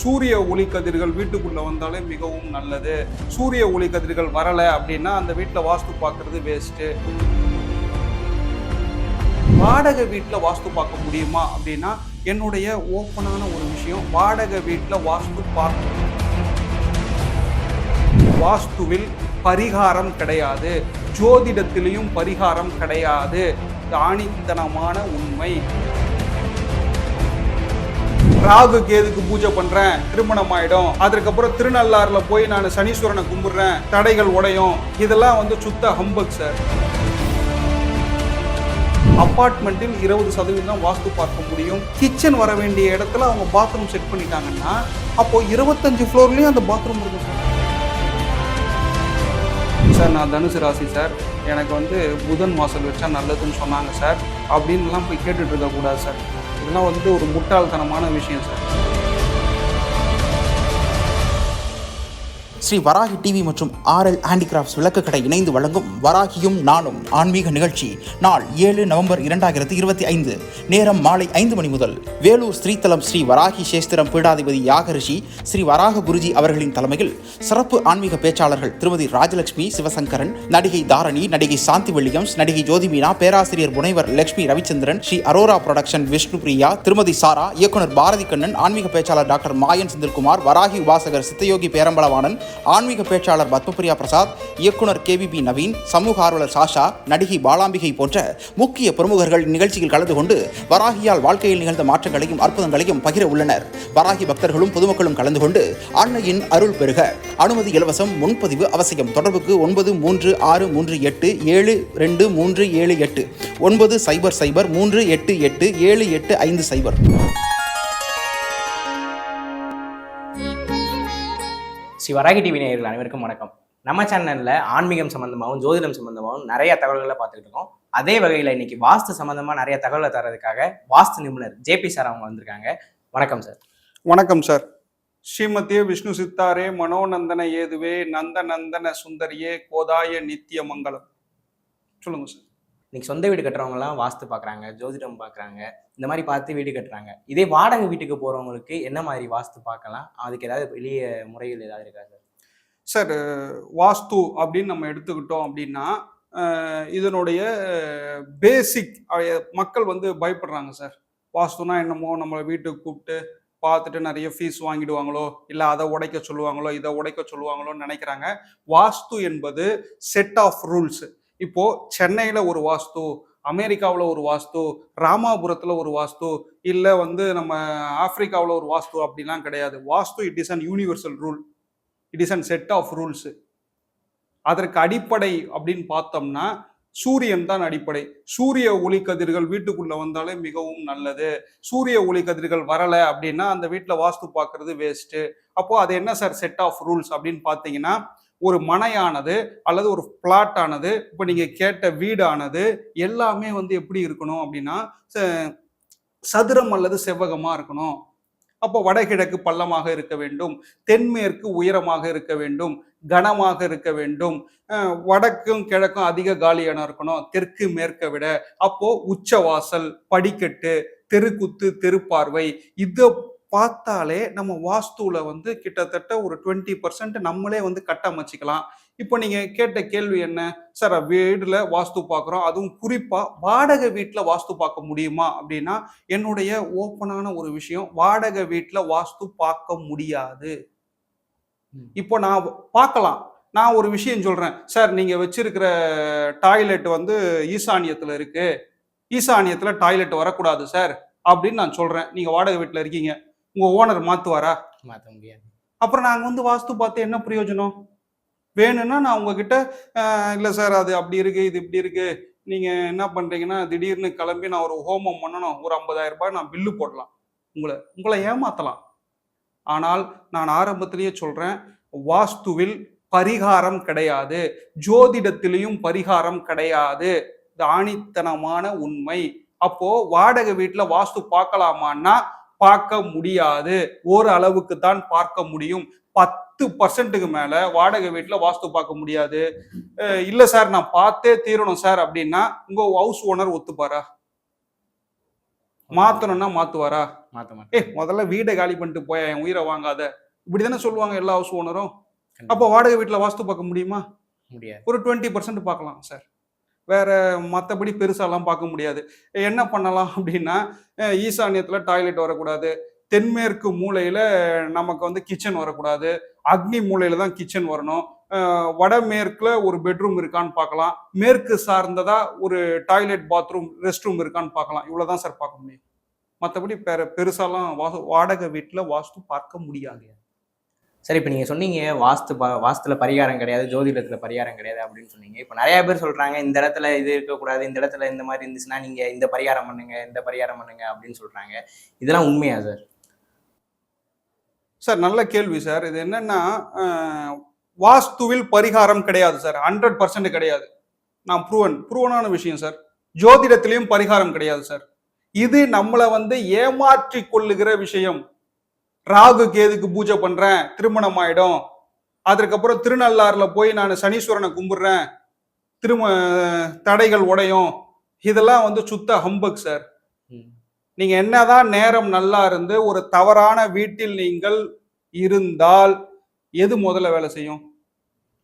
சூரிய ஒளி கதிர்கள் வீட்டுக்குள்ள வந்தாலே மிகவும் நல்லது. சூரிய ஒளி கதிர்கள் வரல அப்படின்னா அந்த வீட்டில் வாஸ்து பார்க்கறது வேஸ்ட்டு வாடகை வீட்டில் வாஸ்து பார்க்க முடியுமா அப்படின்னா என்னுடைய ஓப்பனான ஒரு விஷயம் வாடகை வீட்டில் வாஸ்து பார்க்க வாஸ்துவில் பரிகாரம் கிடையாது. ஜோதிடத்திலையும் பரிகாரம் கிடையாது. தானித்தனமான உண்மை. ராகு கேதுக்கு பூஜை பண்றேன்? திருமணம் ஆயிடும் அதுக்கப்புறம் திருநள்ளாறுல போய் நான் சனீஸ்வரனை கும்பிடுறேன். தடைகள் உடையும். இதெல்லாம் வந்து சுத்த ஹம்பக் சார் அப்பார்ட்மெண்ட்டில் இருபது சதவீதம் தான் வாஸ்து பார்க்க முடியும். கிச்சன் வர வேண்டிய இடத்துல அவங்க பாத்ரூம் செட் பண்ணிட்டாங்கன்னா அப்போ இருபத்தஞ்சு ஃப்ளோர்லயும் அந்த பாத்ரூம் இருக்கு சார் சார் நான் தனுசு ராசி சார் எனக்கு வந்து புதன் வாசல் வச்சா நல்லதுன்னு சொன்னாங்க சார் அப்படின்லாம் போய் கேட்டுட்டு இருக்கக்கூடாது சார் இதெல்லாம் வந்து ஒரு முட்டாள்தனமான விஷயம் சார். ஸ்ரீ வராகி டிவி மற்றும் ஆர்எல் ஹேண்டிகிராஃப்ட்ஸ் விளக்கு கடை இணைந்து வழங்கும் வராகியும் நானும் ஆன்மீக நிகழ்ச்சி. நாள் ஏழு நவம்பர் இரண்டாயிரத்தி இருபத்தி ஐந்து. நேரம் மாலை ஐந்து மணி முதல். வேலூர் ஸ்ரீதலம் ஸ்ரீ வராகி சேஸ்திரம் பீடாதிபதி யாகரிஷி ஸ்ரீ வராக குருஜி அவர்களின் தலைமையில் சிறப்பு ஆன்மீக பேச்சாளர்கள் திருமதி ராஜலட்சுமி சிவசங்கரன் நடிகை தாரணி நடிகை சாந்தி வில்லியம்ஸ் நடிகை ஜோதிமீனா பேராசிரியர் முனைவர் லட்சுமி ரவிச்சந்திரன் ஸ்ரீ அரோரா புரொடக்ஷன் விஷ்ணு பிரியா திருமதி சாரா இயக்குனர் பாரதி கண்ணன் ஆன்மீக பேச்சாளர் டாக்டர் மாயன் செந்தில்குமார் வராகி உபாசகர் சித்தயோகி பேரம்பலவாணன் ஆன்மீக பேச்சாளர் பத்மபிரியா பிரசாத் இயக்குனர் கேவிபி நவீன் சமூக ஆர்வலர் சாஷா நடிகை பாலாம்பிகை போன்ற முக்கிய பிரமுகர்கள் நிகழ்ச்சியில் கலந்து கொண்டு வராகியால் வாழ்க்கையில் நிகழ்ந்த மாற்றங்களையும் அற்புதங்களையும் பகிர உள்ளனர். வராகி பக்தர்களும் பொதுமக்களும் கலந்து கொண்டு அன்னையின் அருள் பெறுக அனுமதி இலவசம் முன்பதிவு அவசியம். தொடர்புக்கு ஒன்பது மூன்று ஆறு மூன்று எட்டு ஏழு ரெண்டு மூன்று ஏழு எட்டு. ஒன்பது சைபர் சைபர் மூன்று எட்டு எட்டு ஏழு எட்டு ஐந்து சைபர். ஸ்ரீ டிவி நேயர்கள் அனைவருக்கும் வணக்கம். நம்ம சேனல்ல ஆன்மீகம் சம்பந்தமாகவும் ஜோதிடம் சம்பந்தமாகவும் நிறைய தகவல்களை பார்த்துட்டு இருக்கோம் அதே வகையில் இன்னைக்கு வாஸ்து சம்பந்தமா நிறைய தகவலை தரதுக்காக வாஸ்து நிபுணர் ஜேபி சார் அவங்க வந்திருக்காங்க. வணக்கம் சார். வணக்கம் சார். ஸ்ரீமத்திய விஷ்ணு சித்தாரே மனோநந்தன ஏதுவே நந்த நந்தன சுந்தரியே கோதாய நித்திய மங்களம். சொல்லுங்க சார். இன்னைக்கு சொந்த வீடு கட்டுறவங்கலாம் வாஸ்து பார்க்குறாங்க ஜோதிடம் பார்க்குறாங்க இந்த மாதிரி பார்த்து வீடு கட்டுறாங்க. இதே வாடகை வீட்டுக்கு போகிறவங்களுக்கு என்ன மாதிரி வாஸ்து பார்க்கலாம்? அதுக்கு ஏதாவது வெளிய முறைகள் ஏதாவது இருக்கா சார்? சார் வாஸ்து அப்படின்னு நம்ம எடுத்துக்கிட்டோம் அப்படின்னா இதனுடைய பேசிக் மக்கள் வந்து பயப்படுறாங்க சார். வாஸ்துனா என்னமோ நம்மளை வீட்டுக்கு கூப்பிட்டு பார்த்துட்டு நிறைய ஃபீஸ் வாங்கிடுவாங்களோ இல்லை அதை உடைக்க சொல்லுவாங்களோ இதை உடைக்க சொல்லுவாங்களோன்னு நினைக்கிறாங்க. வாஸ்து என்பது செட் ஆஃப் ரூல்ஸு இப்போ சென்னையில் ஒரு வாஸ்து அமெரிக்காவில் ஒரு வாஸ்து ராமாபுரத்தில் ஒரு வாஸ்து இல்லை வந்து நம்ம ஆப்பிரிக்காவில் ஒரு வாஸ்து அப்படிலாம் கிடையாது. Vastu it is an universal rule it is an set of rules அதற்கு அடிப்படை அப்படின்னு பார்த்தோம்னா சூரியன் தான் அடிப்படை. சூரிய ஒளி கதிர்கள் வீட்டுக்குள்ள வந்தாலே மிகவும் நல்லது. சூரிய ஒளி கதிர்கள் வரலை அப்படின்னா அந்த வீட்டில் வாஸ்து பார்க்கறது வேஸ்ட்டு அப்போ அது என்ன சார் செட் ஆஃப் ரூல்ஸ் அப்படின்னு பார்த்தீங்கன்னா ஒரு மனையானது அல்லது ஒரு பிளாட் ஆனது இப்போ நீங்கள் கேட்ட வீடானது எல்லாமே வந்து எப்படி இருக்கணும் அப்படின்னா ச- சதுரம் அல்லது செவ்வகமாக இருக்கணும். அப்போ வடகிழக்கு பள்ளமாக இருக்க வேண்டும் தென்மேற்கு உயரமாக இருக்க வேண்டும் கனமாக இருக்க வேண்டும் வடக்கும் கிழக்கும் அதிக காலியான இருக்கணும் தெற்கு மேற்கை விட. அப்போ உச்சவாசல் படிக்கட்டு தெருக்குத்து தெருப்பார்வை இதை பார்த்தாலே நம்ம வாஸ்துல வந்து கிட்டத்தட்ட ஒரு டுவெண்ட்டி பர்சன்ட் நம்மளே வந்து கட்டமைச்சிக்கலாம். இப்போ நீங்க கேட்ட கேள்வி என்ன? சார் வீடுல வாஸ்து பார்க்குறோம். அதுவும் குறிப்பா வாடகை வீட்டில் வாஸ்து பார்க்க முடியுமா? அப்படின்னா என்னுடைய ஓப்பனான ஒரு விஷயம் வாடகை வீட்டில் வாஸ்து பார்க்க முடியாது. இப்போ நான் பார்க்கலாம். நான் ஒரு விஷயம் சொல்றேன். சார் நீங்க வச்சிருக்கிற டாய்லெட் வந்து ஈசானியத்துல இருக்கு. ஈசானியத்துல டாய்லெட் வரக்கூடாது சார். அப்படின்னு நான் சொல்றேன். நீங்க வாடகை வீட்டில் இருக்கீங்க. உங்க ஓனர் மாத்துவாரா? மாற்ற முடியாது. அப்புறம் நாங்க வந்து வாஸ்து பார்த்து என்ன பிரயோஜனம்? வேணும்னா நான் உங்ககிட்ட "ஆஹ், இல்ல சார் அது அப்படி இருக்கு இது இப்படி இருக்கு. நீங்க என்ன பண்றீங்கன்னா திடீர்னு கிளம்பி நான் ஒரு ஹோமம் பண்ணணும். ஒரு 50000 ரூபாய் நான் பில்லு போடலாம். உங்களை உங்களை ஏமாத்தலாம். ஆனால் நான் ஆரம்பத்திலேயே சொல்றேன் வாஸ்துவில் பரிகாரம் கிடையாது. ஜோதிடத்திலையும் பரிகாரம் கிடையாது. இது ஆணித்தனமான உண்மை. அப்போ வாடகை வீட்டுல வாஸ்து பார்க்கலாமான்னா பார்க்க முடியாது. ஒரு அளவுக்கு தான் பார்க்க முடியும். பத்து பர்சன்ட்டுக்கு மேல வாடகை வீட்டுல வாஸ்து பார்க்க முடியாது. இல்ல சார் நான் பார்த்தே தீரணும் சார் அப்படின்னா உங்க ஹவுஸ் ஓனர் ஒத்துப்பாரா? மாத்தணும்னா மாத்துவாரா? ஏய் முதல்ல வீடை காலி பண்ணிட்டு போய் என் உயிரை வாங்காத. இப்படிதானே சொல்லுவாங்க எல்லா ஹவுஸ் ஓனரும் அப்போ வாடகை வீட்டில் வாஸ்து பார்க்க முடியுமா? முடியாது. ஒரு டுவெண்ட்டி பர்சன்ட் பார்க்கலாம் சார் வேறு மற்றபடி பெருசாலாம் பார்க்க முடியாது. என்ன பண்ணலாம் அப்படின்னா ஈசானியத்தில் டாய்லெட் வரக்கூடாது. தென்மேற்கு மூலையில் நமக்கு வந்து கிச்சன் வரக்கூடாது. அக்னி மூலையில் தான் கிச்சன் வரணும். வடமேற்கில் ஒரு பெட்ரூம் இருக்கான்னு பார்க்கலாம். மேற்கு சார்ந்ததாக ஒரு டாய்லெட் பாத்ரூம் ரெஸ்ட் ரூம் இருக்கான்னு பார்க்கலாம். இவ்வளோ தான் சார் பார்க்க முடியும். மற்றபடி பெரு பெருசாலாம் வாசு வாடகை வீட்டில் வாஸ்து பார்க்க முடியாது. சரி இப்போ நீங்கள் சொன்னீங்க வாஸ்து ப- வாஸ்துல பரிகாரம் கிடையாது ஜோதிடத்தில் பரிகாரம் கிடையாது அப்படின்னு சொன்னீங்க. இப்போ நிறைய பேர் சொல்கிறாங்க இந்த இடத்துல இது இருக்கக்கூடாது இந்த இடத்துல இந்த மாதிரி இருந்துச்சுன்னா நீங்கள் இந்த பரிகாரம் பண்ணுங்க இந்த பரிகாரம் பண்ணுங்க அப்படின்னு சொல்கிறாங்க இதெல்லாம் உண்மையா சார்? சார் நல்ல கேள்வி சார். இது என்னன்னா வாஸ்துவில் பரிகாரம் கிடையாது சார். ஹண்ட்ரட் பர்சன்ட் கிடையாது. நான் ப்ரூவன் ப்ரூவனான விஷயம் சார். ஜோதிடத்திலையும் பரிகாரம் கிடையாது சார். இது நம்மளை வந்து ஏமாற்றி கொள்ளுகிற விஷயம். ராகு கேதுக்கு பூஜை பண்றேன் திருமணம் ஆயிடும் அதுக்கப்புறம் திருநள்ளாறுல போய் நான் சனீஸ்வரனை கும்பிடுறேன். திரும தடைகள் உடையும். இதெல்லாம் வந்து சுத்த ஹம்பக் சார். நீங்க என்னதான் நேரம் நல்லா இருந்து ஒரு தவறான வீட்டில் நீங்கள் இருந்தால் எது முதல்ல வேலை செய்யும்?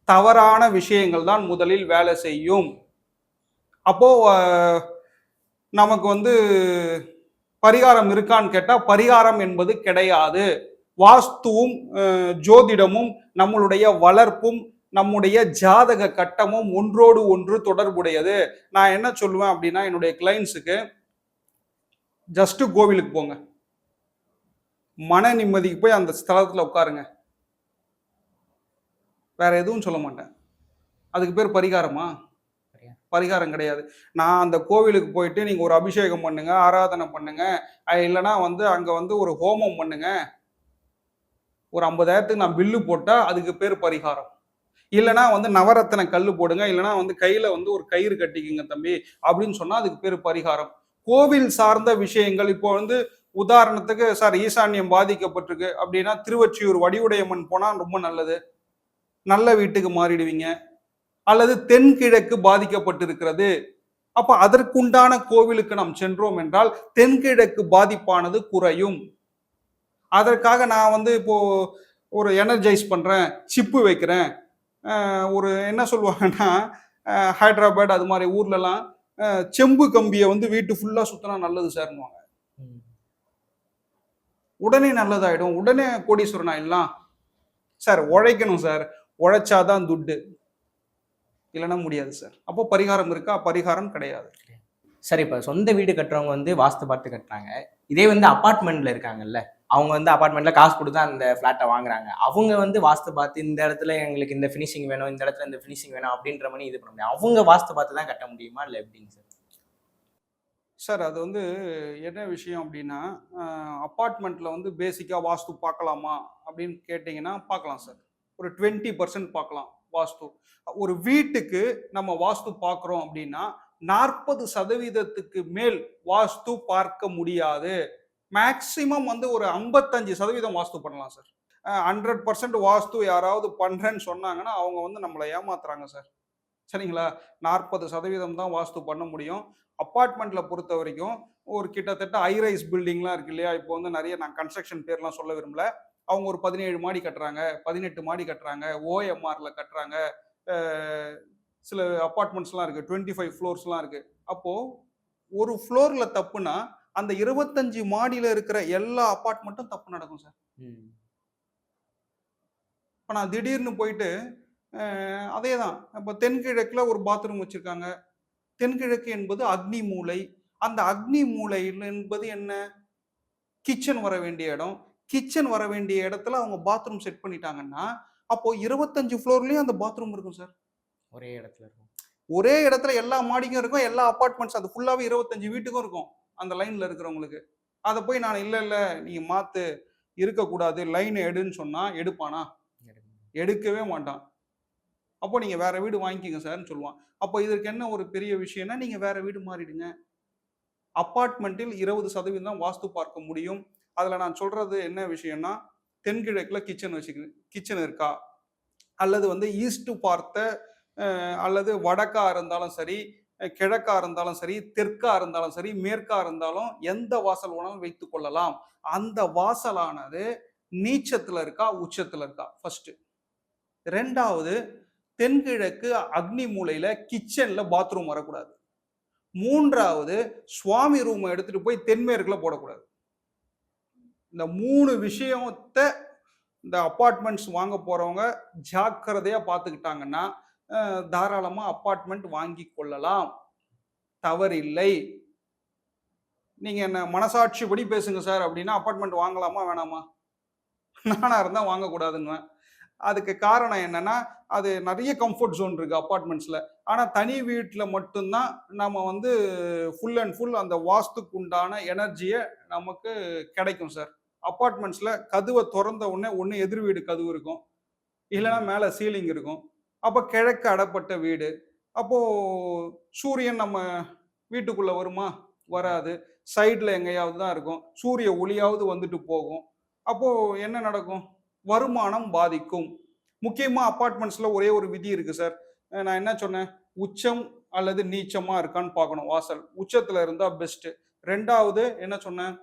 தவறான விஷயங்கள் தான் முதலில் வேலை செய்யும். அப்போ நமக்கு வந்து பரிகாரம் இருக்கான்னு கேட்டால் பரிகாரம் என்பது கிடையாது. வாஸ்துவும் ஜோதிடமும் நம்மளுடைய வளர்ப்பும் நம்முடைய ஜாதக கட்டமும் ஒன்றோடு ஒன்று தொடர்புடையது. நான் என்ன சொல்லுவேன் அப்படின்னா என்னுடைய கிளைண்ட்ஸுக்கு ஜஸ்ட்டு கோவிலுக்கு போங்க. மன நிம்மதிக்கு போய் அந்த ஸ்தலத்தில் உட்காருங்க. வேற எதுவும் சொல்ல மாட்டேன். அதுக்கு பேர் பரிகாரமா? பரிகாரம். கிடையாது. நான் அந்த கோவிலுக்கு போயிட்டு நீங்கள் ஒரு அபிஷேகம் பண்ணுங்க ஆராதனை பண்ணுங்க. இல்லைன்னா வந்து அங்கே வந்து ஒரு ஹோமம் பண்ணுங்க. ஒரு ஐம்பதாயிரத்துக்கு நான் பில்லு போட்டால் அதுக்கு பேர் பரிகாரம். இல்லைன்னா வந்து நவரத்தின கல் போடுங்க இல்லைன்னா வந்து கையில் வந்து ஒரு கயிறு கட்டிக்குங்க தம்பி அப்படின்னு சொன்னால் அதுக்கு பேர் பரிகாரம். கோவில் சார்ந்த விஷயங்கள் இப்போ வந்து உதாரணத்துக்கு சார் ஈசான்யம் பாதிக்கப்பட்டிருக்கு அப்படின்னா திருவொற்றியூர் வடிவுடையம்மன் போனால் ரொம்ப நல்லது. நல்ல வீட்டுக்கு மாறிடுவீங்க. அல்லது தென்கிழக்கு பாதிக்கப்பட்டிருக்கிறது. அப்ப அதற்குண்டான கோவிலுக்கு நாம் சென்றோம் என்றால் தென்கிழக்கு பாதிப்பானது குறையும். அதற்காக நான் வந்து இப்போ ஒரு எனர்ஜைஸ் பண்றேன் சிப்பு வைக்கிறேன். ஒரு என்ன சொல்லுவாங்கன்னா ஹைதராபாத் அது மாதிரி ஊர்லலாம் செம்பு கம்பியை வந்து வீட்டு ஃபுல்லா சுத்தினா நல்லது சார்னுவாங்க. உடனே நல்லதாயிடும். உடனே கோடீஸ்வரன் ஆயிடலாம். சார் உழைக்கணும் சார் உழைச்சாதான் துட்டு. இல்லைன்னா முடியாது சார் அப்போ பரிகாரம் இருக்கா? பரிகாரம் கிடையாது. சரி இப்போ சொந்த வீடு கட்டுறவங்க வந்து வாஸ்து பார்த்து கட்டுறாங்க. இதே வந்து அபார்ட்மெண்ட்ல இருக்காங்கல்ல அவங்க வந்து அபார்ட்மெண்ட்ல காசு கொடுத்து அந்த ஃபிளாட்டை வாங்குறாங்க. அவங்க வந்து வாஸ்து பார்த்து இந்த இடத்துல எங்களுக்கு இந்த ஃபினிஷிங் வேணும் இந்த இடத்துல இந்த ஃபினிஷிங் வேணும் அப்படின்ற மாதிரி இது பண்ண முடியும். அவங்க வாஸ்து பார்த்து தான் கட்ட முடியுமா இல்லை எப்படிங்க சார் சார் அது வந்து என்ன விஷயம் அப்படின்னா அப்பார்ட்மெண்ட்ல வந்து பேசிக்கா வாஸ்து பார்க்கலாமா அப்படின்னு கேட்டிங்கன்னா பார்க்கலாம் சார் ஒரு டுவெண்ட்டி பர்சன்ட் பார்க்கலாம். வாஸ்து. ஒரு வீட்டுக்கு நம்ம வாஸ்து பார்க்குறோம் அப்படின்னா நாற்பது சதவீதத்துக்கு மேல் வாஸ்து பார்க்க முடியாது. மேக்சிமம் வந்து ஒரு ஐம்பத்தஞ்சு சதவீதம் வாஸ்து பண்ணலாம் சார் ஹண்ட்ரட் பர்சன்ட் வாஸ்து யாராவது பண்ணுறேன்னு சொன்னாங்கன்னா அவங்க வந்து நம்மளை ஏமாத்துறாங்க சார் சரிங்களா? நாற்பது சதவீதம் தான் வாஸ்து பண்ண முடியும். அப்பார்ட்மெண்ட்டில் பொறுத்த வரைக்கும் ஒரு கிட்டத்தட்ட ஹைரைஸ் பில்டிங்லாம் இருக்கு இல்லையா? இப்போ வந்து நிறைய நான் கன்ஸ்ட்ரக்ஷன் பேர்லாம் சொல்ல விரும்பல. அவங்க ஒரு பதினேழு மாடி கட்டுறாங்க பதினெட்டு மாடி கட்டுறாங்க ஓஎம்ஆர்ல கட்டுறாங்க சில அப்பார்ட்மெண்ட்ஸ்லாம் இருக்கு டுவெண்ட்டி ஃபைவ் ஃப்ளோர்ஸ்லாம் இருக்கு. அப்போ ஒரு ஃப்ளோர்ல தப்புனா அந்த இருபத்தஞ்சு மாடியில இருக்கிற எல்லா அப்பார்ட்மெண்ட்டும் தப்பு நடக்கும் சார். இப்போ நான் திடீர்னு போயிட்டு அதே தான் இப்போ தென்கிழக்கில் ஒரு பாத்ரூம் வச்சுருக்காங்க. தென்கிழக்கு என்பது அக்னி மூலை. அந்த அக்னி மூலை என்பது என்ன? கிச்சன் வர வேண்டிய இடம். கிச்சன் வர வேண்டிய இடத்துல அவங்க பாத்ரூம் செட் பண்ணிட்டாங்கன்னா அப்போ இருபத்தஞ்சு ஃப்ளோர்லயும் அந்த பாத்ரூம் இருக்கும் சார். ஒரே இடத்துல இருக்கும். ஒரே இடத்துல எல்லா மாடிக்கும் இருக்கும் எல்லா அப்பார்ட்மெண்ட்ஸ் அது ஃபுல்லாவே இருபத்தஞ்சு வீட்டுக்கும் இருக்கும் அந்த லைன்ல இருக்கிறவங்களுக்கு. அதை போய் நான் இல்ல இல்ல நீங்க மாத்து இருக்கக்கூடாது லைன் எடுன்னு சொன்னா எடுப்பானா? எடுக்கவே மாட்டான். அப்போ நீங்க வேற வீடு வாங்கிக்கிங்க சார்னு சொல்லுவான். அப்போ இதற்கு என்ன ஒரு பெரிய விஷயம்னா நீங்க வேற வீடு மாறிடுங்க. அப்பார்ட்மெண்ட்டில் இருபது சதவீதம் தான் வாஸ்து பார்க்க முடியும். அதில் நான் சொல்கிறது என்ன விஷயம்னா தென்கிழக்கில் கிச்சன் வச்சுக்க கிச்சன் இருக்கா? அல்லது வந்து ஈஸ்ட் பார்த்த அல்லது வடக்கா இருந்தாலும் சரி கிழக்காக கிழக்கா இருந்தாலும் சரி தெற்கா இருந்தாலும் சரி மேற்கா இருந்தாலும் எந்த வாசல் வேணாலும் வைத்து கொள்ளலாம். அந்த வாசலானது நீச்சத்தில் இருக்கா? உச்சத்தில் இருக்கா? ஃபர்ஸ்ட் ரெண்டாவது தென்கிழக்கு அக்னி மூலையில கிச்சன்ல பாத்ரூம் வரக்கூடாது. மூன்றாவது சுவாமி ரூமை எடுத்துட்டு போய் தென்மேற்குல போடக்கூடாது. இந்த மூணு விஷயத்தை இந்த அப்பார்ட்மெண்ட்ஸ் வாங்க போறவங்க ஜாக்கிரதையா பார்த்துக்கிட்டாங்கன்னா தாராளமாக தாராளமா அப்பார்ட்மெண்ட் வாங்கி கொள்ளலாம். தவறில்லை. நீங்க என்ன மனசாட்சிப்படி பேசுங்க சார். அப்படின்னா அப்பார்ட்மெண்ட் வாங்கலாமா வேணாமா? நானா இருந்தா வாங்கக்கூடாதுன்னு அதுக்கு காரணம் என்னன்னா அது நிறைய கம்ஃபர்ட் ஜோன் இருக்கு அப்பார்ட்மெண்ட்ஸ்ல ஆனா தனி வீட்டில் மட்டும்தான் நம்ம வந்து ஃபுல் அண்ட் ஃபுல் அந்த வாஸ்துக்கு உண்டான எனர்ஜியை நமக்கு கிடைக்கும் சார். அப்பார்ட்மெண்ட்ஸ்ல கதவை திறந்த உடனே ஒன்று எதிர் வீடு கதவு இருக்கும். இல்லைன்னா மேலே சீலிங் இருக்கும். அப்போ கிழக்கு அடப்பட்ட வீடு. அப்போ சூரியன் நம்ம வீட்டுக்குள்ள வருமா? வராது. சைடில் எங்கேயாவது தான் இருக்கும். சூரிய ஒளியாவது வந்துட்டு போகும். அப்போ என்ன நடக்கும்? வருமானம் பாதிக்கும். முக்கியமா அப்பார்ட்மெண்ட்ஸ்ல ஒரே ஒரு விதி இருக்கு சார் நான் என்ன சொன்னேன்? உச்சம் அல்லது நீச்சமா இருக்கான்னு பார்க்கணும் வாசல். உச்சத்துல இருந்தா பெஸ்ட் ரெண்டாவது என்ன சொன்னேன்?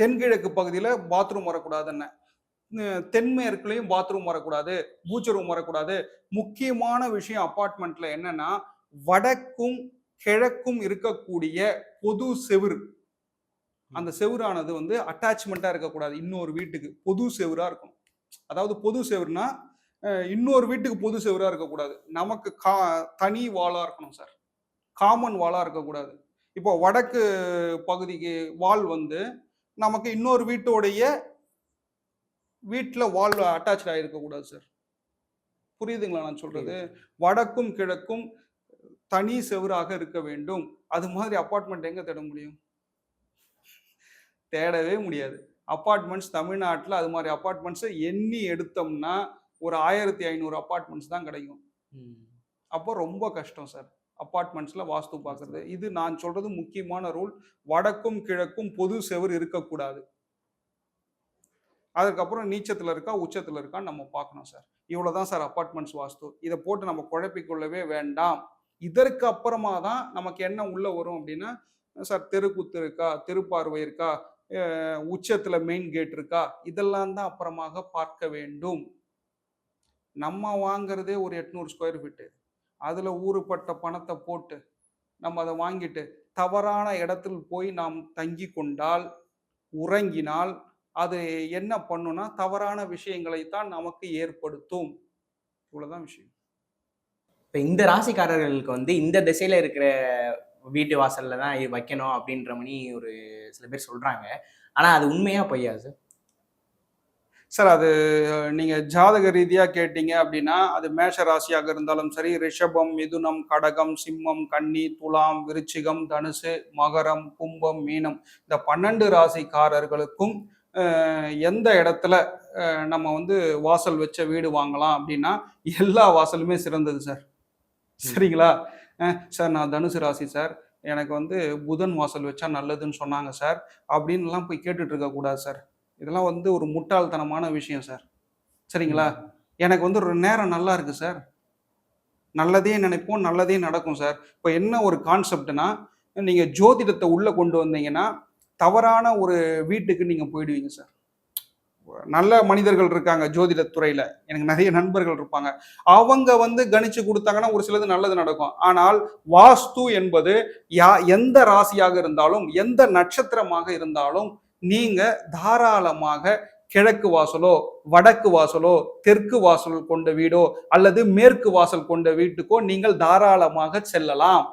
தென்கிழக்கு பகுதியில பாத்ரூம் வரக்கூடாதுன்னு. தென்மேற்குலயும் பாத்ரூம் வரக்கூடாது பூச்ச ரூம் வரக்கூடாது. முக்கியமான விஷயம் அப்பார்ட்மெண்ட்ல என்னன்னா வடக்கும் கிழக்கும் இருக்கக்கூடிய பொது செவுரு. அந்த செவுரானது வந்து அட்டாச்மெண்ட்டா இருக்கக்கூடாது இன்னொரு வீட்டுக்கு. பொது செவுரா இருக்கும் அதாவது பொது செவுருனா இன்னொரு வீட்டுக்கு பொது செவுரா இருக்கக்கூடாது. நமக்கு கா தனி வாளா இருக்கணும் சார். காமன் வாளா இருக்கக்கூடாது. இப்போ வடக்கு பகுதிக்கு வால் வந்து நமக்கு இன்னொரு வீட்டோடைய வீட்டில் வால் அட்டாச் ஆகிருக்கக்கூடாது சார் புரியுதுங்களா நான் சொல்றது? வடக்கும் கிழக்கும் தனி செவுராக இருக்க வேண்டும். அது மாதிரி அப்பார்ட்மெண்ட் எங்க தேட முடியும்? தேடவே முடியாது. அப்பார்ட்மெண்ட்ஸ் தமிழ்நாட்டில் அது மாதிரி அப்பார்ட்மெண்ட்ஸை எண்ணி எடுத்தோம்னா ஒரு ஆயிரத்தி ஐநூறு அப்பார்ட்மெண்ட்ஸ் தான் கிடைக்கும். அப்போ ரொம்ப கஷ்டம் சார் அப்பார்ட்மெண்ட்ஸில் வாஸ்து பார்க்கறது. இது நான் சொல்றது முக்கியமான ரூல். வடக்கும் கிழக்கும் பொது செவர் இருக்கக்கூடாது. அதுக்கப்புறம் நீச்சத்தில் இருக்கா உச்சத்தில் இருக்கான்னு நம்ம பார்க்கணும் சார். இவ்வளோதான் சார் அப்பார்ட்மெண்ட்ஸ் வாஸ்து. இதை போட்டு நம்ம குழப்பிக்கொள்ளவே வேண்டாம். இதற்கு அப்புறமா தான் நமக்கு என்ன உள்ள வரும் அப்படின்னா சார் தெருக்குத்து இருக்கா திருப்பார்வை இருக்கா உச்சத்துல மெயின் கேட் இருக்கா இதெல்லாம் தான் அப்புறமாக பார்க்க வேண்டும். நம்ம வாங்குறதே ஒரு எட்நூறு ஸ்கொயர் ஃபீட்டு அதில் ஊறுபட்ட பணத்தை போட்டு நம்ம அதை வாங்கிட்டு தவறான இடத்தில் போய் நாம் தங்கி கொண்டால் உறங்கினால் அது என்ன பண்ணுனா தவறான விஷயங்களைத்தான் நமக்கு ஏற்படுத்தும். இவ்வளோதான் விஷயம். இப்போ இந்த ராசிக்காரர்களுக்கு வந்து இந்த திசையில் இருக்கிற வீட்டு வாசலில் தான் வைக்கணும் அப்படின்ற மணி ஒரு சில பேர் சொல்கிறாங்க ஆனால் அது உண்மையாக பொய்யா சார்? சார் அது அஹ், நீங்க ஜாதக ரீதியா கேட்டீங்க அப்படின்னா அது மேஷ ராசியாக இருந்தாலும் சரி ரிஷபம் மிதுனம் கடகம் சிம்மம் கன்னி துலாம் விருச்சிகம் தனுசு மகரம் கும்பம் மீனம் இந்த பன்னெண்டு ராசிக்காரர்களுக்கும் எந்த இடத்துல நம்ம வந்து வாசல் வச்ச வீடு வாங்கலாம் அப்படின்னா எல்லா வாசலுமே சிறந்தது சார். சரிங்களா? சார் நான் தனுசு ராசி சார். எனக்கு வந்து புதன் வாசல் வச்சா நல்லதுன்னு சொன்னாங்க சார். அப்படின்லாம் போய் கேட்டுட்டு இருக்க கூடாது சார். இதெல்லாம் வந்து ஒரு முட்டாள்தனமான விஷயம் சார். சரிங்களா? எனக்கு வந்து ஒரு நேரம் நல்லா இருக்கு சார். நல்லதே நினைப்போம் நல்லதே நடக்கும் சார். இப்போ என்ன ஒரு கான்செப்ட்னா நீங்கள் ஜோதிடத்தை உள்ளே கொண்டு வந்தீங்கன்னா தவறான ஒரு வீட்டுக்கு நீங்கள் போயிடுவீங்க சார். நல்ல மனிதர்கள் இருக்காங்க ஜோதிட துறையில. எனக்கு நிறைய நண்பர்கள் இருப்பாங்க. அவங்க வந்து கணிச்சு கொடுத்தாங்கன்னா ஒரு சிலது நல்லது நடக்கும். ஆனால் வாஸ்து என்பது யா எந்த ராசியாக இருந்தாலும் எந்த நட்சத்திரமாக இருந்தாலும் நீங்க தாராளமாக கிழக்கு வாசலோ வடக்கு வாசலோ தெற்கு வாசல் கொண்ட வீடோ அல்லது மேற்கு வாசல் கொண்ட வீட்டுக்கோ நீங்கள் தாராளமாக செல்லலாம்.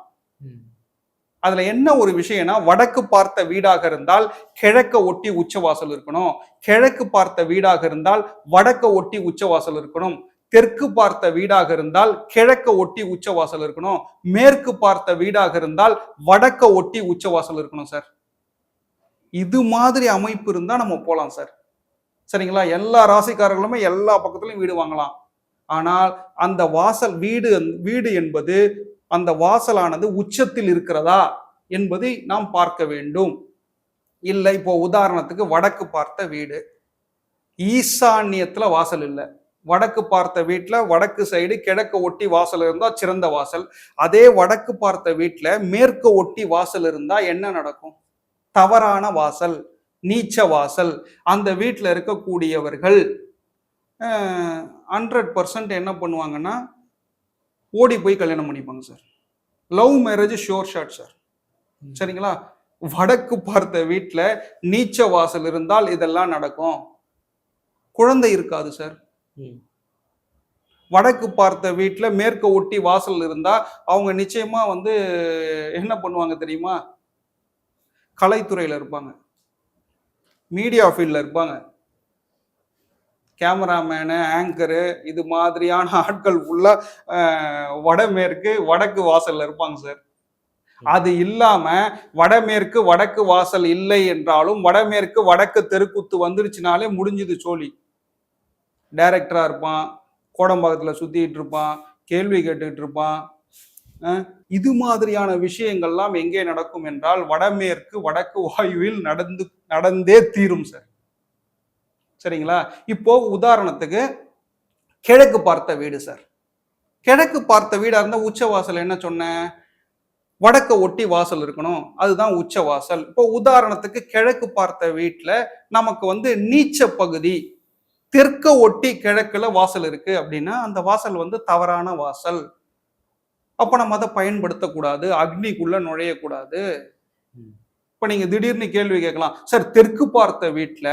அதுல என்ன ஒரு விஷயம்னா வடக்கு பார்த்த வீடாக இருந்தால் கிழக்க ஒட்டி உச்சவாசல் இருக்கணும். கிழக்கு பார்த்த வீடாக இருந்தால் வடக்க ஒட்டி உச்சவாசல் இருக்கணும். தெற்கு பார்த்த வீடாக இருந்தால் கிழக்க ஒட்டி உச்சவாசல் இருக்கணும். மேற்கு பார்த்த வீடாக இருந்தால் வடக்க ஒட்டி உச்சவாசல் இருக்கணும் சார். இது மாதிரி அமைப்பு இருந்தால் நம்ம போகலாம் சார். சரிங்களா? எல்லா ராசிக்காரர்களுமே எல்லா பக்கத்துலையும் வீடு வாங்கலாம். ஆனால் அந்த வாசல் வீடு வீடு என்பது அந்த வாசலானது உச்சத்தில் இருக்கிறதா என்பதை நாம் பார்க்க வேண்டும். இல்லை இப்போ உதாரணத்துக்கு வடக்கு பார்த்த வீடு. ஈசான்யத்தில் வாசல் இல்லை. வடக்கு பார்த்த வீட்டில் வடக்கு சைடு கிழக்கு ஒட்டி வாசல் இருந்தால் சிறந்த வாசல். அதே வடக்கு பார்த்த வீட்டில் மேற்கு ஒட்டி வாசல் இருந்தால் என்ன நடக்கும்? தவறான வாசல் நீச்ச வாசல் அந்த வீட்டில் இருக்கக்கூடியவர்கள் ஹண்ட்ரட் பர்சன்ட் என்ன பண்ணுவாங்கன்னா ஓடி போய் கல்யாணம் பண்ணிப்பாங்க sir love marriage sure shot sir சரிங்களா? வடக்கு பார்த்த வீட்டில் நீச்ச வாசல் இருந்தால் இதெல்லாம் நடக்கும். குழந்தை இருக்காது சார். வடக்கு பார்த்த வீட்டில் மேற்க ஒட்டி வாசல் இருந்தா அவங்க நிச்சயமா வந்து என்ன பண்ணுவாங்க தெரியுமா? கலைத்துறையில் இருப்பாங்க. மீடியா ஃபீல்டில் இருப்பாங்க. கேமராமேனு ஆங்கரு இது மாதிரியான ஆட்கள் ஃபுல்லாக வடமேற்கு வடக்கு வாசல்ல இருப்பாங்க சார் அது இல்லாம வடமேற்கு வடக்கு வாசல் இல்லை என்றாலும் வடமேற்கு வடக்கு தெருக்குத்து வந்துருச்சுனாலே முடிஞ்சுது சோழி. டைரக்டரா இருப்பான் கோடம்பாக்கத்துல சுத்திட்டு இருப்பான் கேள்வி கேட்டுக்கிட்டு இருப்பான் இது மாதிரியான விஷயங்கள்லாம் எங்கே நடக்கும் என்றால் வடமேற்கு வடக்கு வாயுவில் நடந்து நடந்தே தீரும் சார் சரிங்களா? இப்போ உதாரணத்துக்கு கிழக்கு பார்த்த வீடு சார் கிழக்கு பார்த்த வீடாக இருந்தால் உச்ச வாசல் என்ன சொன்னேன் வடக்க ஒட்டி வாசல் இருக்கணும். அதுதான் உச்ச வாசல். இப்போ உதாரணத்துக்கு கிழக்கு பார்த்த வீட்டில் நமக்கு வந்து நீச்ச பகுதி தெற்க ஒட்டி கிழக்குல வாசல் இருக்கு அப்படின்னா அந்த வாசல் வந்து தவறான வாசல். அப்ப நம்ம அதை பயன்படுத்தக்கூடாது அக்னிக்குள்ள நுழையக்கூடாது. இப்ப நீங்க திடீர்னு கேள்வி கேட்கலாம் சார் தெற்கு பார்த்த வீட்டுல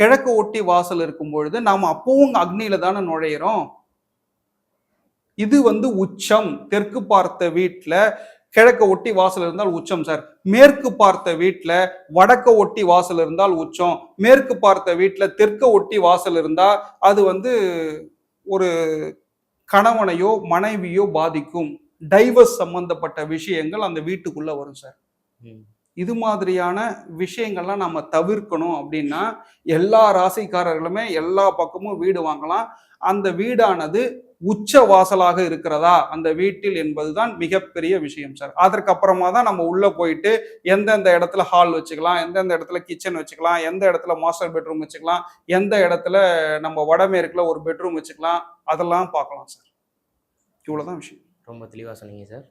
கிழக்கு ஒட்டி வாசல் இருக்கும் பொழுது நாம அப்பவும் அக்னியில தானே நுழையிறோம்? இது வந்து உச்சம். தெற்கு பார்த்த வீட்டுல கிழக்க ஒட்டி வாசல் இருந்தால் உச்சம் சார். மேற்கு பார்த்த வீட்டுல வடக்க ஒட்டி வாசல் இருந்தால் உச்சம். மேற்கு பார்த்த வீட்டுல தெற்க ஒட்டி வாசல் இருந்தா அது வந்து ஒரு கணவனையோ மனைவியோ பாதிக்கும். டைவர்ஸ் சம்பந்தப்பட்ட விஷயங்கள் அந்த வீட்டுக்குள்ள வரும் சார். இது மாதிரியான விஷயங்கள்லாம் நம்ம தவிர்க்கணும் அப்படின்னா எல்லா ராசிக்காரர்களுமே எல்லா பக்கமும் வீடு வாங்கலாம். அந்த வீடானது உச்ச வாசலாக இருக்கிறதா? அந்த வீட்டில் என்பதுதான் மிகப்பெரிய விஷயம் சார். அதற்கப்புறமா தான் நம்ம உள்ள போயிட்டு எந்தெந்த இடத்துல ஹால் வச்சுக்கலாம் எந்தெந்த இடத்துல கிச்சன் வச்சுக்கலாம் எந்த இடத்துல மாஸ்டர் பெட்ரூம் வச்சுக்கலாம் எந்த இடத்துல நம்ம வடமேற்குல ஒரு பெட்ரூம் வச்சுக்கலாம் அதெல்லாம் பார்க்கலாம் சார். இவ்வளவுதான் விஷயம். ரொம்ப தெளிவாக சொன்னீங்க சார்.